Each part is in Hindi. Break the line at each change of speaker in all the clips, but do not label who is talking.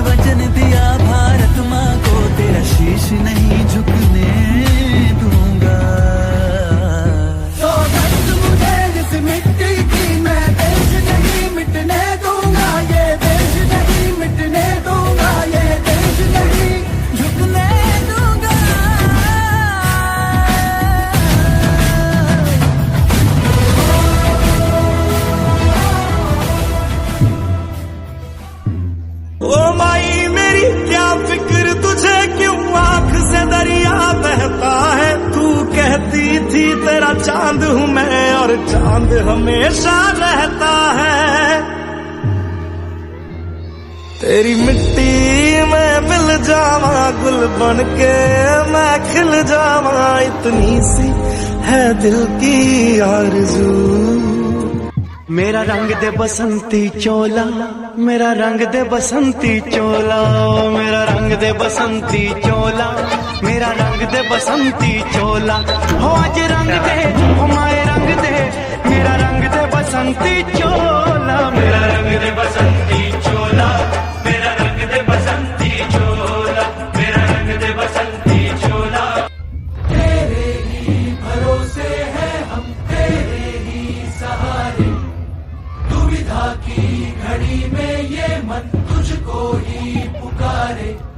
वचन दिया भारत माँ को, तेरा शीश नहीं झुकने दूँगा। मुझे इस मिट्टी की, मैं देश नहीं मिटने दूँगा, ये देश नहीं मिटने दूँगा, ये देश नहीं झुकने दूँगा। ओ कहती तेरा चाँद हूँ मैं और चाँद हमेशा रहता है। तेरी मिट्टी में मिल जावा, गुल बन के मैं खिल जावा। इतनी सी है दिल की आरज़ू। ਮੇਰਾ ਰੰਗ ਦੇ ਬਸੰਤੀ ਚੋਲਾ, ਮੇਰਾ ਰੰਗ ਦੇ ਬਸੰਤੀ ਚੋਲਾ, ਮੇਰਾ ਰੰਗ ਦੇ ਬਸੰਤੀ ਚੋਲਾ, ਮੇਰਾ ਰੰਗ ਦੇ ਬਸੰਤੀ ਚੋਲਾ। ਹੋ ਅੱਜ ਰੰਗ ਦੇ, ਹੋ ਮਾਏ ਰੰਗ ਦੇ, ਮੇਰਾ ਰੰਗ ਦੇ ਬਸੰਤੀ ਚੋਲਾ। में ये मन तुझको ही पुकारे।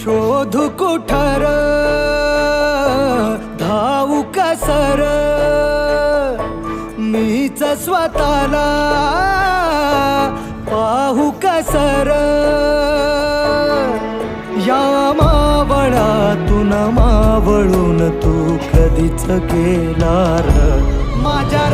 शोध कुठर? धावू कसर मीच स्वतःला पाहू कसर या मावळातून मावळून तू कधीच गेला र माझ्या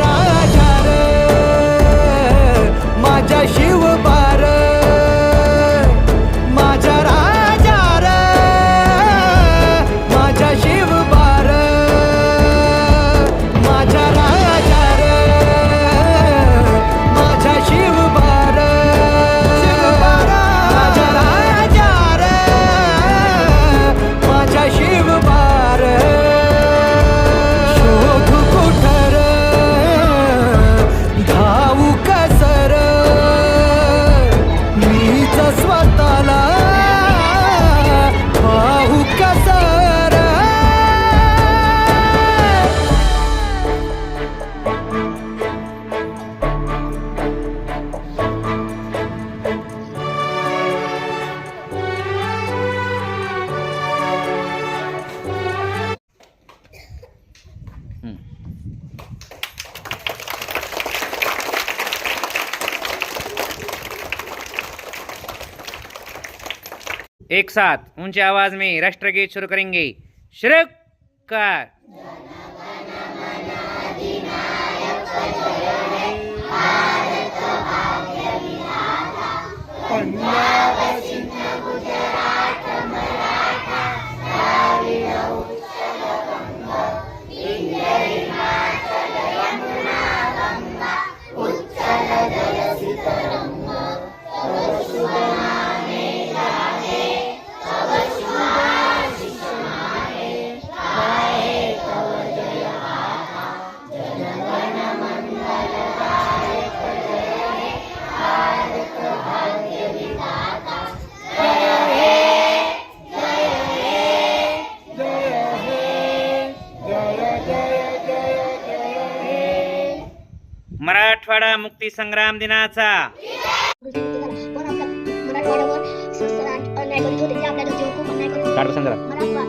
एक साथ ऊंचे आवाज में राष्ट्रगीत शुरू करेंगे। श्रकार मराठवाडा मुक्ती संग्राम दिनाचा.
पण